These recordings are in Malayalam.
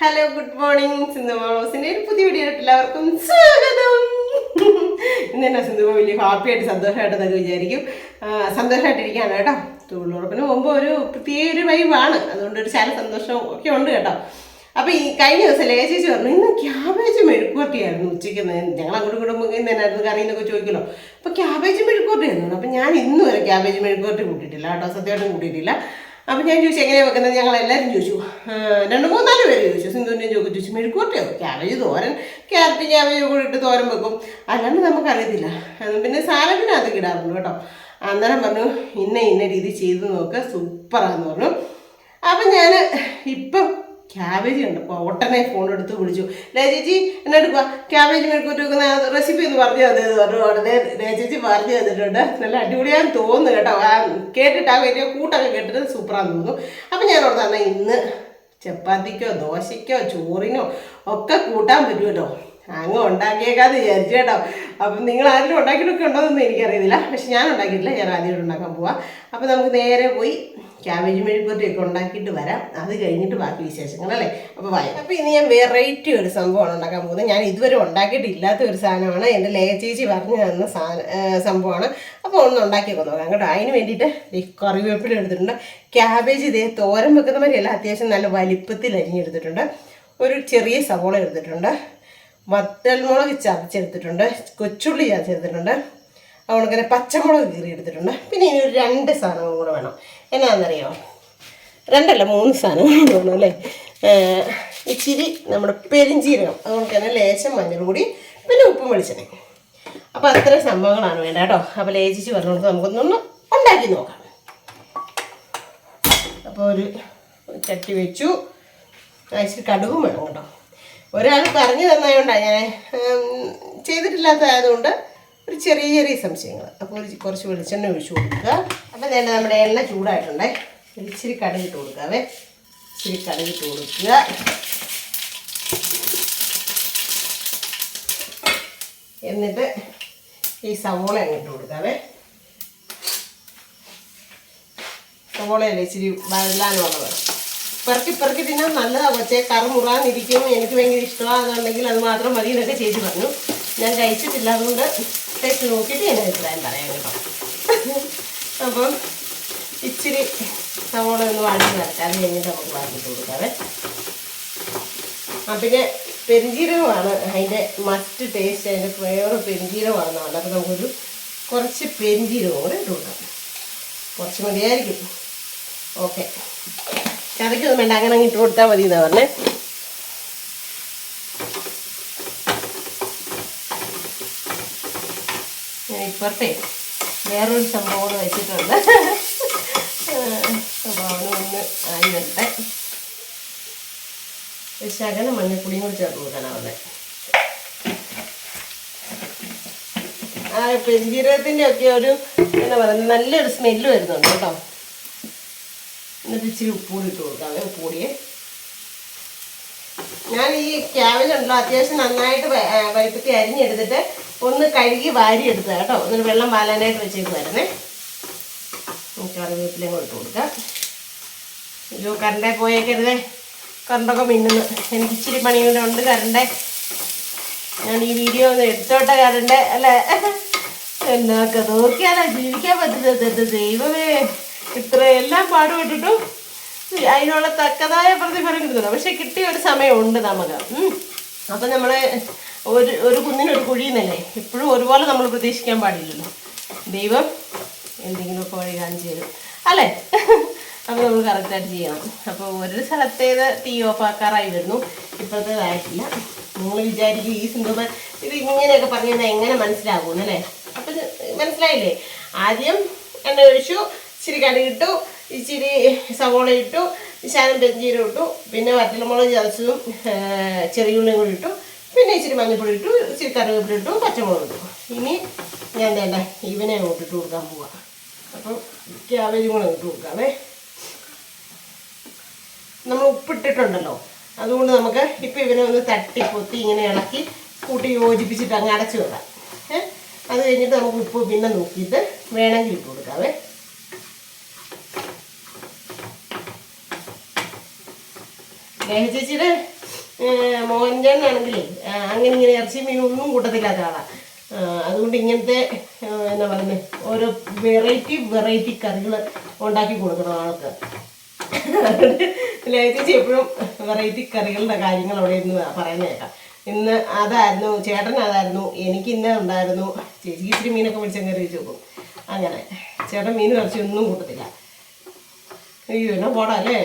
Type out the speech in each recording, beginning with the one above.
ഹലോ ഗുഡ് മോർണിംഗ് സിന്ധു മോളോസിന്റെ ഒരു പുതിയ വീഡിയോ എല്ലാവർക്കും സ്വാഗതം. ഇന്ന് തന്നെ സിന്ധു വലിയ ഹാപ്പി ആയിട്ട് സന്തോഷമായിട്ടെന്നൊക്കെ വിചാരിക്കും. സന്തോഷമായിട്ട് സന്തോഷമായിട്ടിരിക്കുകയാണ് കേട്ടോ. തൊഴിലുറപ്പിന് മുമ്പ് ഒരു പ്രത്യേക ഒരു വൈബാണ് അതുകൊണ്ട് ഒരു ശാല സന്തോഷവും ഒക്കെ ഉണ്ട് കേട്ടോ. അപ്പൊ ഈ കഴിഞ്ഞ ദിവസം ലേശേച്ചി പറഞ്ഞു ഇന്ന് ക്യാബേജ് മെഴുക്കുവരട്ടിയായിരുന്നു ഉച്ചയ്ക്ക് ഞങ്ങൾ അങ്ങോട്ടും ഇങ്ങോട്ടും ഇന്ന് എന്നായിരുന്നു കറി എന്നൊക്കെ ചോദിക്കലോ അപ്പൊ ക്യാബേജ് മെഴുക്കുവരട്ടിയായിരുന്നു അപ്പൊ ഞാൻ ഇന്ന് വരെ ക്യാബേജ് മെഴുക്കുവരട്ടി കൂട്ടിയിട്ടില്ല കേട്ടോ. സത്യമായിട്ടും കൂട്ടിയിട്ടില്ല. അപ്പൊ ഞാൻ ചോദിച്ചു എങ്ങനെയാണ് വെക്കുന്നത്? ഞങ്ങൾ എല്ലാവരും ചോദിച്ചു രണ്ട് മൂന്നാൽ പേര് ചോദിച്ചു. സിന്ധുവിനെ ചോദിച്ചു ചോദിച്ചു മെഴുക്കുവരട്ടിയോ? ക്യാബേജ് തോരൻ ക്യാരറ്റ് ക്യാബേജ് കൂടി ഇട്ട് തോരൻ വെക്കും. അല്ലാണ്ട് നമുക്കറിയത്തില്ല. പിന്നെ സാലഡിനകത്ത് ഇടാറുണ്ട് കേട്ടോ. അന്നേരം പറഞ്ഞു ഇന്ന ഇന്ന രീതി ചെയ്ത് നോക്കുക സൂപ്പറാന്ന് പറഞ്ഞു. അപ്പം ഞാൻ ഇപ്പം ക്യാബേജ് ഉണ്ട്. അപ്പോൾ ഒട്ടനെ ഫോൺ എടുത്ത് വിളിച്ചു. ലേ ചേച്ചി എന്നെ എടുക്കുക ക്യാബേജ് മെഴുക്കൂട്ടി വെക്കുന്ന റെസിപ്പി ഒന്ന് പറഞ്ഞു തന്നത് പറഞ്ഞു. ഉടനെ ലേ ചേച്ചി പറഞ്ഞു തന്നിട്ടുണ്ട്. നല്ല അടിപൊളിയാന്ന് തോന്നുന്നു കേട്ടോ. ആ കേട്ടിട്ട് ആ വലിയ കൂട്ടൊക്കെ കേട്ടിട്ട് സൂപ്പറാന്ന് തോന്നുന്നു. അപ്പം ഞാൻ ഓർത്ത് തന്നെ ഇന്ന് ചപ്പാത്തിക്കോ ദോശയ്ക്കോ ചോറിനോ ഒക്കെ കൂട്ടാൻ പറ്റുമല്ലോ അങ്ങ് ഉണ്ടാക്കിയേക്കാന്ന് വിചാരിച്ചു കേട്ടോ. അപ്പം നിങ്ങൾ ആരെങ്കിലും ഉണ്ടാക്കിയിട്ടൊക്കെ ഉണ്ടോയെന്നൊന്നും എനിക്കറിയത്തില്ല. പക്ഷെ ഞാൻ ഉണ്ടാക്കിയിട്ടില്ല. ഞാൻ ആദ്യമായിട്ട് ഉണ്ടാക്കാൻ പോവാം. അപ്പം നമുക്ക് നേരെ പോയി ക്യാബേജ് മെഴുകുവരട്ടിയൊക്കെ ഉണ്ടാക്കിയിട്ട് വരാം. അത് കഴിഞ്ഞിട്ട് ബാക്കി വിശേഷങ്ങൾ അല്ലേ? അപ്പോൾ വായി അപ്പോൾ ഇനി ഞാൻ വെറൈറ്റി ഒരു സംഭവമാണ് ഉണ്ടാക്കാൻ പോകുന്നത്. ഞാൻ ഇതുവരെ ഉണ്ടാക്കിയിട്ടില്ലാത്ത ഒരു സാധനമാണ്. എന്റെ ലേ ചേച്ചി പറഞ്ഞു തന്ന സംഭവമാണ്. അപ്പോൾ ഒന്ന് ഉണ്ടാക്കിയൊക്കെ നോക്കാം കേട്ടോ. അതിന് വേണ്ടിയിട്ട് ഈ കറിവേപ്പില എടുത്തിട്ടുണ്ട്. ക്യാബേജ് ഇതേ തോരൻ വെക്കുന്ന എല്ലാം അത്യാവശ്യം നല്ല വലിപ്പത്തിൽ അരിഞ്ഞെടുത്തിട്ടുണ്ട്. ഒരു ചെറിയ സവോള എടുത്തിട്ടുണ്ട്. വറ്റൽമുളക് ചതച്ചെടുത്തിട്ടുണ്ട്. കൊച്ചുള്ളി ചതച്ചെടുത്തിട്ടുണ്ട്. അതുകൊണ്ട് തന്നെ പച്ചമുളക് കീറി എടുത്തിട്ടുണ്ട് പിന്നെ ഇനി ഒരു രണ്ട് സാധനങ്ങൾ കൂടെ വേണം. എന്നാണെന്നറിയോ രണ്ടല്ല മൂന്ന് സാധനങ്ങൾ തോന്നുന്നു അല്ലേ? ഇച്ചിരി നമ്മുടെ പെരിഞ്ചീരകം. അതുകൊണ്ട് തന്നെ ലേശം മഞ്ഞൾ കൂടി പിന്നെ ഉപ്പും വെളിച്ചെണ്ണ അപ്പോൾ അത്രയും സംഭവങ്ങളാണ് വേണ്ട കേട്ടോ. അപ്പോൾ ലേജിച്ച് പറഞ്ഞുകൊണ്ട് നമുക്കൊന്നൊന്ന് ഉണ്ടാക്കി നോക്കാം. അപ്പോൾ ഒരു ചട്ടി വെച്ചു. ഇച്ചിരി കടുകും വേണം കേട്ടോ. ഒരാൾ പറഞ്ഞു തന്നതുകൊണ്ടാണ് ഞാൻ ചെയ്തിട്ടില്ലാത്ത ചെയ്തിട്ടില്ലാത്തതായതുകൊണ്ട് ഒരു ചെറിയ ചെറിയ സംശയങ്ങൾ. അപ്പോൾ ഒരു കുറച്ച് വെളിച്ചെണ്ണ ഒഴിച്ചു കൊടുക്കുക. അപ്പം തന്നെ നമ്മുടെ എണ്ണ ചൂടായിട്ടുണ്ടേ. ഇച്ചിരി കടുകിട്ട് കൊടുക്കാവേ ഇച്ചിരി കടുകിട്ട് കൊടുക്കുക. എന്നിട്ട് ഈ സവോള അങ്ങോട്ട് കൊടുക്കാവേ സവോളയല്ലേ ഇച്ചിരി വഴലാനുള്ളത് പെറുക്കി പെറുക്കി തിന്നാൻ നല്ലതാണ് പക്ഷേ കറുമുറാന്നിരിക്കും എനിക്ക് ഭയങ്കര ഇഷ്ടമാണെന്നുണ്ടെങ്കിൽ അത് മാത്രം മതി എന്നൊക്കെ ചേച്ചി പറഞ്ഞു. ഞാൻ കഴിച്ചിട്ടില്ല അതുകൊണ്ട് ടേസ്റ്റ് നോക്കിയിട്ട് ഞാൻ അഭിപ്രായം പറയാം കേട്ടോ. അപ്പം ഇച്ചിരി സവോള ഒന്ന് വാങ്ങി അത് കഴിഞ്ഞിട്ട് നമുക്ക് വാങ്ങിയിട്ട് കൊടുക്കാവേ ആ പിന്നെ പെരിഞ്ജീരകമാണ് അതിന്റെ മസ്റ്റ് ടേസ്റ്റ് അതിന്റെ ഫ്ലേവർ പെരിഞ്ജീരകമാണെന്നാണ് അപ്പോൾ നമുക്കൊരു കുറച്ച് പെരിഞ്ജീരകം കൂടെ ഇട്ട് കൊടുക്കാം. കുറച്ച് മതിയായിരിക്കും. ഓക്കെ കറിക്കൊന്നും വേണ്ട. അങ്ങനെ അങ്ങ് ഇട്ട് കൊടുത്താൽ മതി എന്നാ പറഞ്ഞേ ഞാൻ ഇപ്പുറത്തെ വേറൊരു സംഭവം കൂടെ വെച്ചിട്ടുണ്ട്. അപ്പോൾ ഒന്ന് ആയി വരട്ടെ ശകലം മഞ്ഞപ്പൊടിയും കൂടി ചേർത്ത് കൊടുക്കണം പറഞ്ഞത് ആ പെരുംജീരകത്തിന്റെ ഒക്കെ ഒരു എന്താ പറയുക നല്ലൊരു സ്മെല്ല് വരുന്നുണ്ട് കേട്ടോ. എന്നിട്ട് ഇച്ചിരി ഉപ്പൂടി ഇട്ട് കൊടുക്കാം. ഉപ്പ് ഉപ്പൂടിയെ ഞാൻ ഈ ക്യാബേജ് ഉണ്ടല്ലോ അത്യാവശ്യം നന്നായിട്ട് വൈപ്പത്തി അരിഞ്ഞെടുത്തിട്ട് ഒന്ന് കഴുകി വാരി എടുത്തത് കേട്ടോ. എന്നിട്ട് വെള്ളം വാലാനായിട്ട് വെച്ചേക്ക് വരുന്നേ. കറിവേപ്പിലയും കൂടെ ഇട്ട് കൊടുക്കാം. ഒരു കറണ്ടേ പോയേക്കരുതേ. കറണ്ടൊക്കെ മിന്നുന്നു. എനിക്ക് ഇച്ചിരി പണി കൂടെ ഉണ്ട് കറണ്ടേ ഞാൻ ഈ വീഡിയോ ഒന്ന് എടുത്തോട്ടെ കറണ്ടേ അല്ലേ? എന്നൊക്കെ നോക്കിയാലോ ജീവിക്കാൻ പറ്റുന്നത്. ദൈവമേ. ഇത്രയെല്ലാം പാടുപെട്ടിട്ടും അതിനുള്ള തക്കതായ പ്രതിഫലം കിട്ടുന്നുണ്ട് പക്ഷെ കിട്ടിയ ഒരു സമയമുണ്ട് നമുക്ക്. അപ്പം നമ്മൾ ഒരു ഒരു കുന്നിനൊരു കുഴിയെന്നല്ലേ? എപ്പോഴും ഒരുപോലെ നമ്മൾ പ്രതീക്ഷിക്കാൻ പാടില്ലല്ലോ. ദൈവം എന്തെങ്കിലുമൊക്കെ വഴി കാണിച്ചു തരും. അല്ലേ? അപ്പോൾ നമ്മൾ കറക്റ്റായിട്ട് ചെയ്യണം. അപ്പോൾ ഒരു സ്ഥലത്തേത് തീ ഓഫ് ആക്കാറായി വരുന്നു. ഇപ്പോഴത്തേതായിട്ടില്ല നിങ്ങൾ വിചാരിക്കും ഈ സിന്ധുമ ഇത് ഇങ്ങനെയൊക്കെ പറഞ്ഞു തന്നാൽ എങ്ങനെ മനസ്സിലാകും അല്ലേ? അപ്പം മനസ്സിലായില്ലേ? ആദ്യം എണ്ണ ഒഴിച്ചു ഇച്ചിരി കടുകിട്ടു ഇച്ചിരി സവോള ഇട്ടു ശാനം പെരിഞ്ചീരം ഇട്ടു പിന്നെ വറ്റൽമുളക് ചതച്ചതും ചെറിയ ഉള്ളിയും കൂടി ഇട്ടു. പിന്നെ ഇച്ചിരി മഞ്ഞൾപ്പൊടി ഇട്ടു ഇച്ചിരി കറിവേപ്പില ഇട്ടു പച്ചമുളക് ഇട്ടു. ഇനി ഞാൻ വേണ്ട ഇവനെ അങ്ങോട്ട് ഇട്ട് കൊടുക്കാൻ പോവാം. അപ്പം ക്യാബേജും കൂടെ ഇട്ട് കൊടുക്കാമേ നമ്മൾ ഉപ്പിട്ടിട്ടുണ്ടല്ലോ. അതുകൊണ്ട് നമുക്ക് ഇപ്പം ഇവനെ ഒന്ന് തട്ടി പൊത്തി ഇങ്ങനെ ഇളക്കി കൂട്ടി യോജിപ്പിച്ചിട്ട് അങ്ങ് അടച്ചു വിടാം ഏഹ് അത് കഴിഞ്ഞിട്ട് നമുക്ക് ഉപ്പ് പിന്നെ നോക്കിയിട്ട് വേണമെങ്കിൽ ഇട്ട് കൊടുക്കാവേ. ലേഹ ചേച്ചിയുടെ മോഹൻചാനാണെങ്കിലേ അങ്ങനെ ഇങ്ങനെ ഇറച്ചി മീനും ഒന്നും കൂട്ടത്തില്ലാത്ത ആളാണ് അതുകൊണ്ട് ഇങ്ങനത്തെ എന്താ പറയുന്നത് ഓരോ വെറൈറ്റി വെറൈറ്റി കറികൾ ഉണ്ടാക്കി കൊടുക്കണം ആൾക്ക്. ചേച്ചി എപ്പോഴും വെറൈറ്റി കറികളുടെ കാര്യങ്ങൾ അവിടെ ഇരുന്ന് പറയുന്നത് കേൾക്കാം ഇന്ന് അതായിരുന്നു ചേട്ടൻ അതായിരുന്നു എനിക്ക് ഇന്ന ഉണ്ടായിരുന്നു. ചേച്ചിക്ക് ഇച്ചിരി മീനൊക്കെ പിടിച്ചു കറി വെച്ച് നോക്കും അങ്ങനെ ചേട്ടൻ മീൻ ഇറച്ചി ഒന്നും കൂട്ടത്തില്ല. അയ്യോ എന്നാ പോടാ അല്ലേ?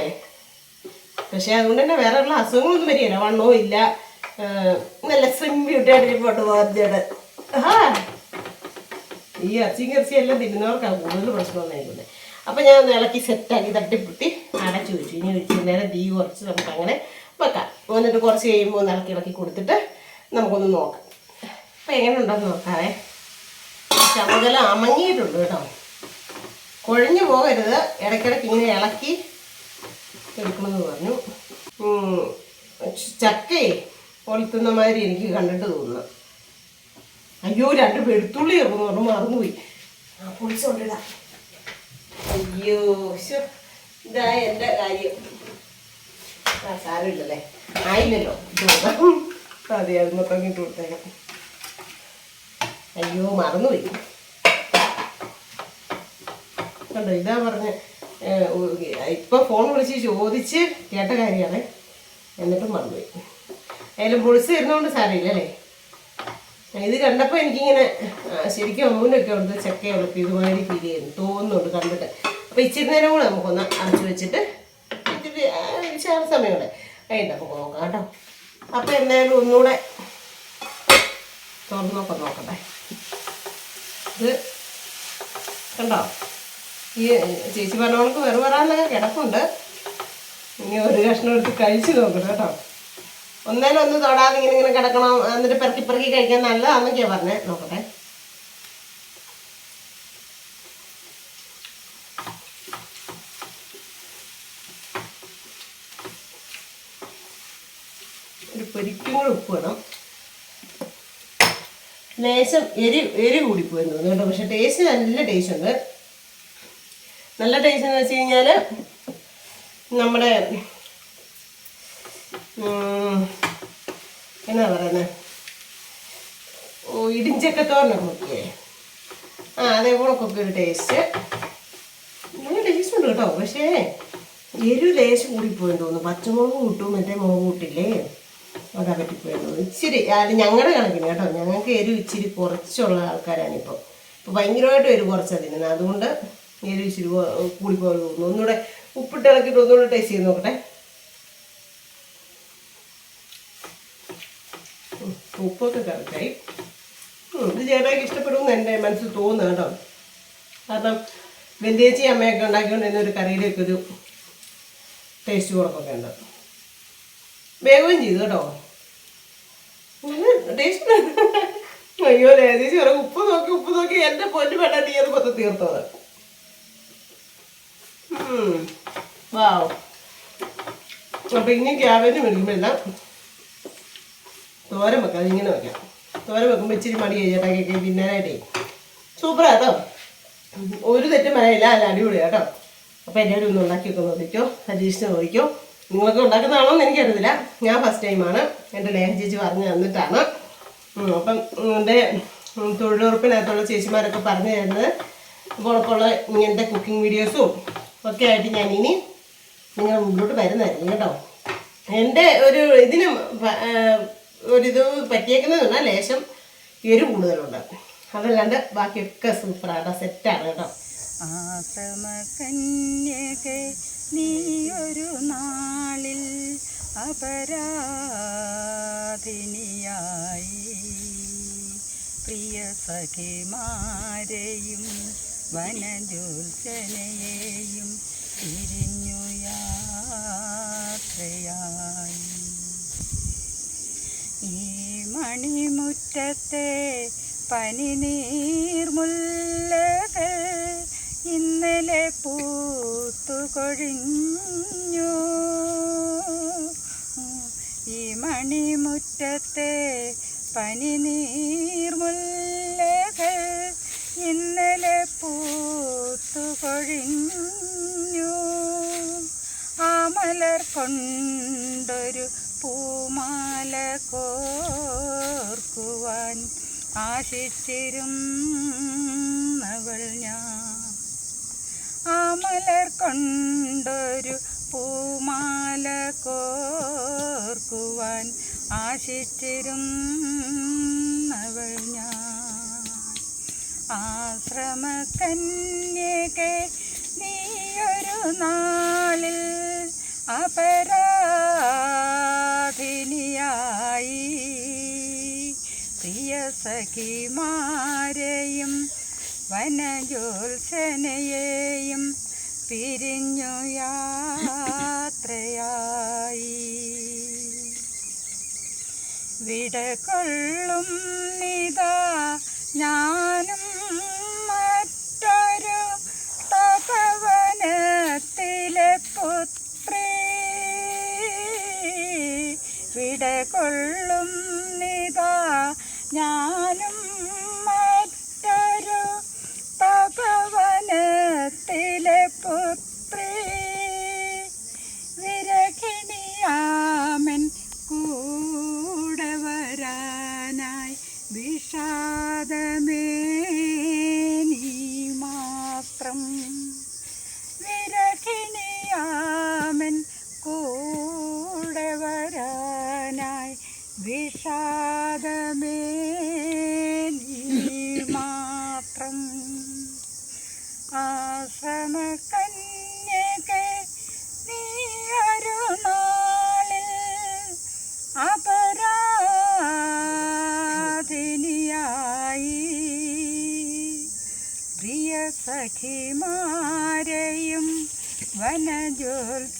പക്ഷെ അതുകൊണ്ട് തന്നെ വേറെ ഉള്ള അസുഖങ്ങളൊന്നും വരികയില്ല. വണ്ണവും ഇല്ല. നല്ല സ്ലിം ബ്യൂട്ടി ആയിട്ട് പോട്ട് പോകാൻ ഈ ഇറച്ചിയും ഇറച്ചി എല്ലാം തിന്നുന്നവർക്കാണ് കൂടുതൽ പ്രശ്നം വന്നിരിക്കുന്നത് അപ്പം ഞാൻ ഇളക്കി സെറ്റാക്കി തട്ടിപ്പൊട്ടി. അടച്ചു വെച്ചു. ഇനി വെച്ച് നേരം തീ കുറച്ച് നമുക്ക് അങ്ങനെ വെക്കാം. എന്നിട്ട് കുറച്ച് കഴിയുമ്പോൾ ഒന്ന് ഇളക്കി ഇളക്കി കൊടുത്തിട്ട് നമുക്കൊന്ന് നോക്കാം. അപ്പം എങ്ങനെ ഉണ്ടെന്ന് നോക്കാവേ. ചമകല അമങ്ങിയിട്ടുണ്ട് കേട്ടോ. കൊഴിഞ്ഞു പോകരുത്. ഇടയ്ക്കിടയ്ക്ക് ഇങ്ങനെ ഇളക്കി എടുക്കണമെന്ന് പറഞ്ഞു. ചക്കേ ചക്കയെ കൊളുത്തുന്ന മാതിരി എനിക്ക് കണ്ടിട്ട് തോന്നുന്നു. അയ്യോ രണ്ട് വെളുത്തുള്ളി ഇറങ്ങുന്നു പറഞ്ഞു മറന്നുപോയി. ആ പൊളിച്ചോണ്ടിടാ. അയ്യോ ഇതായ ഇതാ എന്റെ കാര്യം. ആ സാരമില്ലല്ലേ? ആയില്ലല്ലോ. അതെ അത് മൊത്തം ഇട്ട് കൊടുത്തേക്കാം അയ്യോ മറന്നുപോയി. കണ്ടോ ഇതാ പറഞ്ഞ. ഇപ്പൊ ഫോൺ വിളിച്ച് ചോദിച്ച് കേട്ട കാര്യമാണ്. എന്നിട്ടും മറന്നുപോയി. അതിലും പൊളിച്ച് തരുന്നതുകൊണ്ട് സാരമില്ല അല്ലേ? ഇത് കണ്ടപ്പോൾ എനിക്കിങ്ങനെ ശരിക്കും അമ്മൂനൊക്കെ അവിടുത്തെ ചക്ക ഉളപ്പി ഇതുമാതിരി ഫീൽ ചെയ്യുന്നു. തോന്നുന്നുണ്ട് കണ്ടിട്ട്. അപ്പോൾ ഇച്ചിരി നേരം കൂടെ നമുക്കൊന്ന് അടച്ചു വെച്ചിട്ട് ഇച്ചിരി ശാല സമയം കൂടെ അതിന്റെ നമുക്ക് നോക്കാം കേട്ടോ. അപ്പോൾ എന്തായാലും ഒന്നുകൂടെ തുറന്നൊക്കെ നോക്കട്ടെ. ഇത് കണ്ടോ? ഈ ചേച്ചി പറഞ്ഞവൾക്ക് വെറു വരാനൊക്കെ കിടപ്പുണ്ട്. ഇനി ഒരു കഷ്ണം എടുത്ത് കഴിച്ചു നോക്കണം കേട്ടോ. ഒന്നേലും ഒന്ന് തൊടാതെ ഇങ്ങനെ ഇങ്ങനെ കിടക്കണം എന്നിട്ട് പെറുക്കി പെറുക്കി കഴിക്കാൻ നല്ലതാണെന്നൊക്കെയാ പറഞ്ഞേ. നോക്കട്ടെ. ഒരു പൊരിക്കും കൂടെ ഉപ്പ് വേണം. ലേശം എരി എരി കൂടി തോന്നുന്നു കേട്ടോ. പക്ഷെ ടേസ്റ്റ് നല്ല ടേസ്റ്റ് ഉണ്ട്. നല്ല ടേസ്റ്റ് എന്ന് വെച്ച് കഴിഞ്ഞാൽ നമ്മുടെ എന്നാ പറയുന്നത് ഓ ഇടിഞ്ചക്കത്തോറിനൊക്കെ നോക്കിയേ ആ അതേപോലൊക്കെ ഒരു ടേസ്റ്റ് നല്ല ടേസ്റ്റ് ഉണ്ട് കേട്ടോ പക്ഷേ എരിവ് ലേശം കൂടിപ്പോയി തോന്നുന്നു. പച്ചമുളക് കൂട്ടും മറ്റേ മുളക് കൂട്ടില്ലേ? അതാ പറ്റിപ്പോയി തോന്നുന്നു. ഇച്ചിരി അത് ഞങ്ങളുടെ കണക്കിന് കേട്ടോ ഞങ്ങൾക്ക് എരിവ് ഇച്ചിരി കുറച്ചുള്ള ആൾക്കാരാണിപ്പോൾ ഇപ്പോൾ ഭയങ്കരമായിട്ട് എരിവ് കുറച്ചാണ് തിന്നുന്നത്. അതുകൊണ്ട് എരിവ് ഇച്ചിരി കൂ- കൂടിപ്പോയി തോന്നുന്നു. ഒന്നുകൂടെ ഉപ്പിട്ട് ഇളക്കിയിട്ട് ഒന്നുകൂടെ ടേസ്റ്റ് ചെയ്ത് നോക്കട്ടെ. ഉപ്പൊക്കെ കറക്റ്റായി. ഇത് ചേട്ടാക്ക് ഇഷ്ടപ്പെടുമെന്ന് എന്റെ മനസ്സിൽ തോന്നുന്നു കേട്ടോ. കാരണം വെന്തേച്ചി അമ്മയൊക്കെ ഉണ്ടാക്കിക്കൊണ്ടിരുന്ന ഒരു കറിയുടെയൊക്കെ ഒരു ടേസ്റ്റ് കുറവൊക്കെ ഉണ്ട്. വേഗവും ചെയ്തു കേട്ടോ. ടേസ്റ്റ് അയ്യോ പറയും ഉപ്പ് നോക്കി ഉപ്പ് നോക്കി എന്റെ പൊന്നു വേണ്ട നീ അത് കൊത്ത തീർത്തത്. വാവ്. അപ്പൊ ഇനി ക്യാബേജ് മേടിക്കുമ്പോഴെല്ലാം തോരൻ വെക്കാം. ഇങ്ങനെ വെക്കാം. തോരൻ വെക്കുമ്പോൾ ഇച്ചിരി മടി ചേട്ടാക്കൊക്കെ തിന്നാനായിട്ടേ. സൂപ്പറാ കേട്ടോ. ഒരു തെറ്റും മഴയില്ല അല്ല അടിപൊളിയാ കേട്ടോ. അപ്പോൾ എല്ലാവരും ഒന്ന് ഉണ്ടാക്കിയൊക്കെ നോക്കിക്കോ. ഹരീഷിനെ നോക്കിക്കോ. നിങ്ങളൊക്കെ ഉണ്ടാക്കുന്നതാണോ എന്ന് എനിക്കറിയത്തില്ല. ഞാൻ ഫസ്റ്റ് ടൈമാണ് എന്റെ ലേഹ ചേച്ചി പറഞ്ഞു തന്നിട്ടാണ്. അപ്പം എന്റെ തൊഴിലുറപ്പിനകത്തുള്ള ചേച്ചിമാരൊക്കെ പറഞ്ഞു തരുന്നത്. കുഴപ്പമുള്ള ഇങ്ങനത്തെ കുക്കിംഗ് വീഡിയോസും ഒക്കെ ആയിട്ട് ഞാൻ ഇനി നിങ്ങൾ മുമ്പോട്ട് വരുന്നതായിരിക്കും കേട്ടോ. എന്റെ ഒരു ഇതിന് ഒരിത് പറ്റിയേക്കുന്നത് പറഞ്ഞാൽ ലേശം എരു കൂടുതലുണ്ട്. അതല്ലാണ്ട് ബാക്കിയൊക്കെ സൂപ്പറാണ് സെറ്റാണ് കേട്ടോ. ആശ്രമകന്യകെ നീയൊരു നാളിൽ അപരാധിനിയായി. പ്രിയ സഖിമാരെയും വനജോത്സനയെയും തിരിഞ്ഞു യാത്രയായി ഈ മണിമുറ്റത്തെ പനി നീർമുല്ലകൾ ഇന്നലെ പൂത്തുകൊഴിഞ്ഞു. ഈ മണിമുറ്റത്തെ പനി നീർമുല്ലകൾ ഇന്നലെ പൂത്തുകൊഴിഞ്ഞു ആ മലർ കൊണ്ടൊരു പൂമാല കോർക്കുവാൻ ആശിച്ചിരുന്നവൾ ഞാൻ. ആ മലർ കൊണ്ടൊരു പൂമാല കോർക്കുവാൻ ആശിച്ചിരുന്നവൾ ഞാൻ. ആശ്രമ കന്യകെ നീയൊരു നാളിൽ അപരാധിനിയായി. പ്രിയ സഖിമാരെയും വനജോത്സനയെയും പിരിഞ്ഞു യാത്രയായി. വിട കൊള്ളും നിതാ ഞാനും മറ്റൊരു തപവനത്തിലെ പുത്രി. വിട കൊള്ളും ഞാനും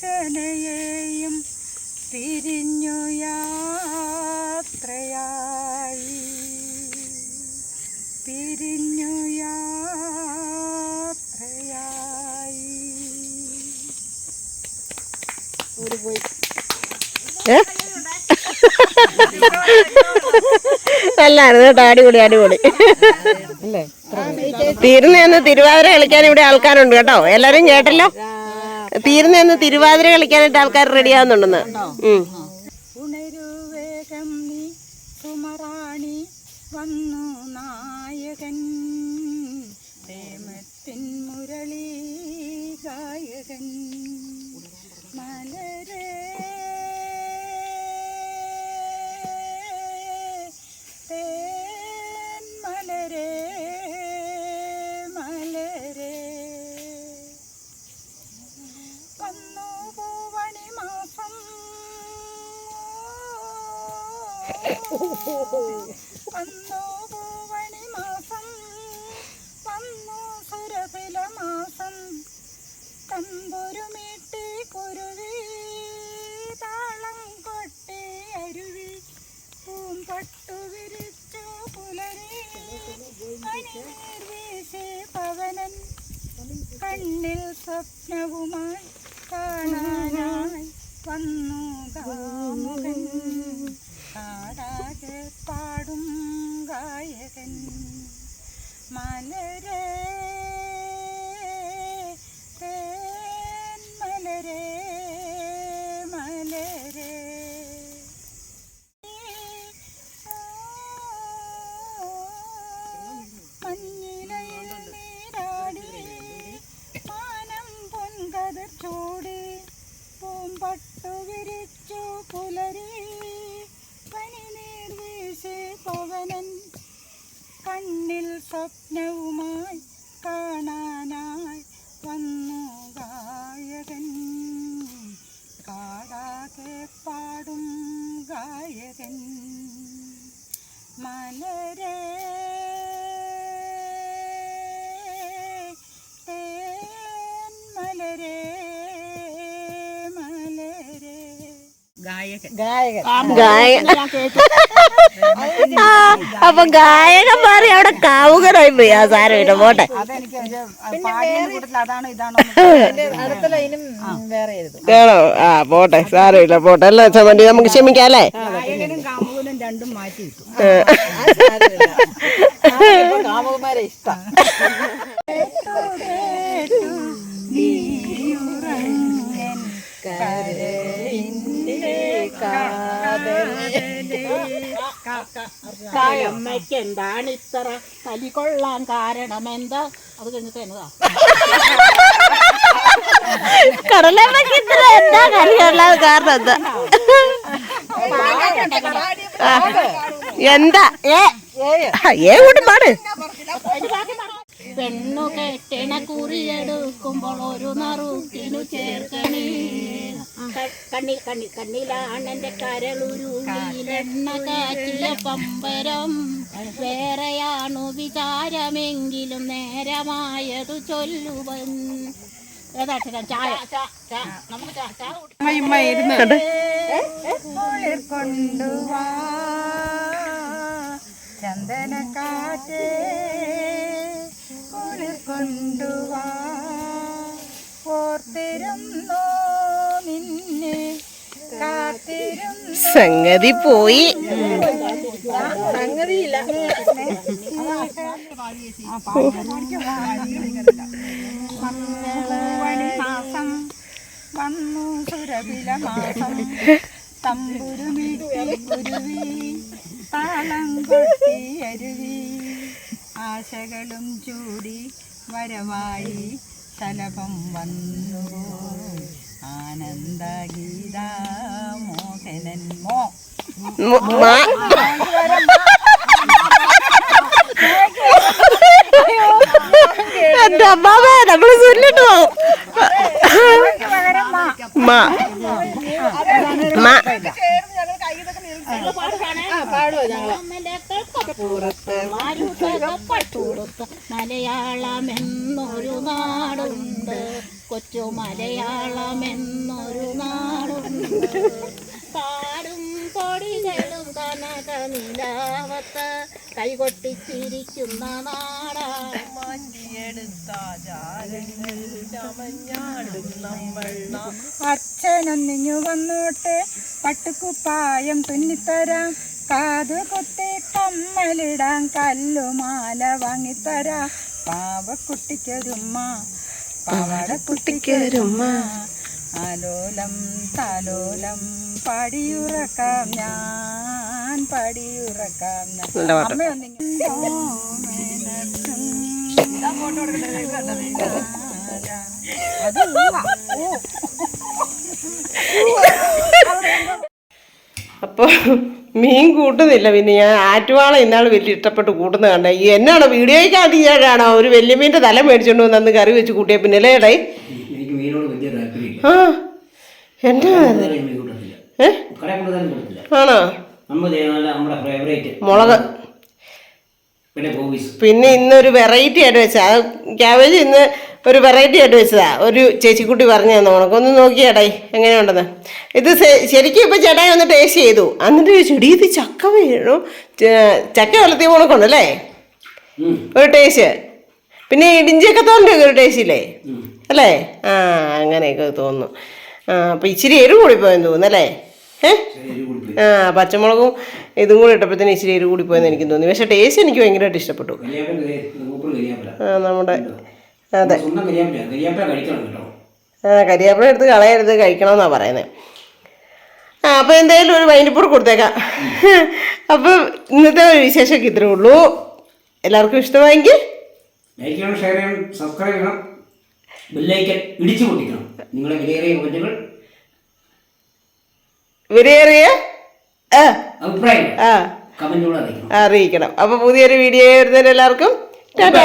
വനജോത്സനയെയും പിരിഞ്ഞു യാത്രയായി. പിരിഞ്ഞു യാത്രയായി. പോയി. അല്ലായിരുന്നു കേട്ടോ അടിപൊളി അടിപൊളി. തീരുന്നേന്ന് തിരുവാതിര കളിക്കാൻ ഇവിടെ ആൾക്കാരുണ്ട് കേട്ടോ. എല്ലാരും കേട്ടല്ലോ തീരുന്നേന്ന് തിരുവാതിര കളിക്കാനായിട്ട് ആൾക്കാർ റെഡി ആവുന്നുണ്ടെന്ന്. നീ വന്നു നായകൻ. പ്രേമത്തിൻ ഗായകൻ. വന്നു പൂവണി ചൂടി പൂമ്പട്ടു വിരിച്ചു പുലരി. പനി വീശി പവനൻ കണ്ണിൽ സ്വപ്നവുമായി കാണാനായി വന്നു ഗായകൻ. കാടാകെ പാടും ഗായകൻ. മലരെ തേൻ മലരേ. അപ്പൊ ഗായകൻ മാറി അവിടെ കാവുകനായി പോയി. ആ സാരമില്ല പോട്ടെ. കേളോ ആ. പോട്ടെ. സാരമില്ല പോട്ടെ. അല്ലേ ചമ്മന്തി നമുക്ക് ക്ഷമിക്കാം അല്ലേ? രണ്ടും മാറ്റി ഇട്ടു. കാമുകന്മാരെ ഇഷ്ടം. കരളിന്റെ കാതലേ കായമ്മയ്ക്ക് എന്താണ് ഇത്ര കലി കൊള്ളാൻ കാരണം എന്താ അത് കഴിഞ്ഞിട്ട് എന്നതാ കടലമ്മക്ക് ഇത്ര എന്താ കാരണം? എന്താ? ഏ? ഏ കൂട്ടി പാട്. പെണ്ണു കെട്ടിണ കുറിയെടുക്കുമ്പോൾ ഒരു നറുക്കിനു ചേർക്കണേ. കണ്ണി കണ്ണി കണ്ണിലാണ് എന്റെ കരളുരുളിയിലെണ്ണ കാച്ചിയ പമ്പരം. വേറെയാണു വിചാരമെങ്കിലും നേരമായതു ചൊല്ലുവൻ. ചായ? കൊണ്ടുവാ ചന്ദന കാറ്റേ കൊണ്ടുവാ. ഓർത്തിരുന്നു നിന്നെ? സംഗതി പോയി. സംഗതിയില്ല. മാസം വന്നു സുരവില മാസം. തമ്പുരു കുരുവി താളം കൊട്ടി അരുവി. ആശകളും ചൂടി വരവായി ശലഭം വന്നു. ആനന്ദഗീത മോഹനൻ മോ. എന്റെ അമ്മാവേ നമ്മൾ ചൊല്ലിട്ട് പോകും മാ മലയാളമെന്നൊരു നാടുണ്ട്. കൊച്ചു മലയാളമെന്നൊരു നാടുണ്ട്. പാടും പൊടികളും കനക നിലാവത്ത് കൈകൊട്ടിച്ചിരിക്കുന്ന നാടാണ്. അച്ഛനൊന്നിഞ്ഞു വന്നോട്ടെ. പട്ടുക്കുപ്പായം തുന്നിത്തരാം. കാതു കമ്മലിടാൻ കമ്മലിടാം കല്ലുമാല വാങ്ങിത്തരാ. പാവക്കുട്ടിക്കൊരുമ്മ പാവാടക്കുട്ടിക്കൊരുമ്മ ആലോലം താലോലം പടിയുറക്കാം ഞാൻ പടിയുറക്കാം. അപ്പോൾ മീൻ കൂട്ടുന്നില്ല. പിന്നെ ഞാൻ ആറ്റുവാള ഇന്നാൾ വലിയ ഇഷ്ടപ്പെട്ട് കൂട്ടുന്നത് കണ്ട. ഈ എന്നാണോ വീഡിയോയ്ക്കാട്ടിയാണോ ഒരു വലിയ മീന്റെ തല മേടിച്ചോണ്ട് വന്ന് അന്ന് കറി വെച്ച് കൂട്ടിയ പിന്നെ അല്ലേ ആ എന്റെ ആണോ? മുളക്. പിന്നെ ഇന്നൊരു വെറൈറ്റി ആയിട്ട് വെച്ചാ. അത് ക്യാബേജ് ഇന്ന് ഒരു വെറൈറ്റി ആയിട്ട് വെച്ചതാ. ഒരു ചേച്ചിക്കുട്ടി പറഞ്ഞു തന്നെ ഉണക്കൊന്ന് നോക്കിയാടേ എങ്ങനെയുണ്ടെന്ന് ഇത് ശരിക്കും ഇപ്പം ചേട്ടായി ഒന്ന് ടേസ്റ്റ് ചെയ്തു. എന്നിട്ട് ചോദിച്ചു "എടീ, ഇത് ചക്ക വീണു ചക്ക വളർത്തിയ ഉണക്കുണ്ടല്ലേ ഒരു ടേസ്റ്റ് പിന്നെ ഇടിഞ്ചിയൊക്കെ തോന്നിട്ട് ഒരു ടേസ്റ്റ് ഇല്ലേ? അല്ലേ? ആ അങ്ങനെയൊക്കെ തോന്നുന്നു. ആ അപ്പം ഇച്ചിരി എരിവ് കൂടി പോയെന്ന് തോന്നുന്നു അല്ലേ? ആ പച്ചമുളകും ഇതും കൂടി ഇട്ടപ്പോഴത്തേന് ഇച്ചിരി എരിവ് കൂടി പോയെന്ന് എനിക്ക് തോന്നി. പക്ഷേ ടേസ്റ്റ് എനിക്ക് ഭയങ്കരമായിട്ട് ഇഷ്ടപ്പെട്ടു. നമ്മുടെ അതെ. സ്വന്തം കരിയാപ്പില കരിയാപ്പില കഴിക്കണം കേട്ടോ. ആ കരിയാപ്പില എടുത്ത് കളയരുത് കഴിക്കണമെന്നാണ് പറയുന്നത് ആ അപ്പോൾ എന്തായാലും ഒരു വൈനിപ്പൂർ കൊടുത്തേക്കാം. അപ്പം ഇന്നത്തെ ഒരു വിശേഷമൊക്കെ ഇത്രേ ഉള്ളൂ. എല്ലാവർക്കും ഇഷ്ടമായെങ്കിൽ ലൈക്ക് ചെയ്യണം ഷെയർ ചെയ്യണം. സബ്സ്ക്രൈബ് ചെയ്യണം ബെല്ലൈക്കൻ ഇടിച്ചു പൊട്ടിക്കണം. നിങ്ങളുടെ വിലയേറിയ കമന്റുകൾ. വിലയേറിയ ആ അഭിപ്രായങ്ങൾ. ആ. കമന്റുകൾ അറിയിക്കണം. അറിയിക്കണം. അപ്പോൾ പുതിയൊരു വീഡിയോ വരുന്നതിന് എല്ലാവർക്കും ടാറ്റാ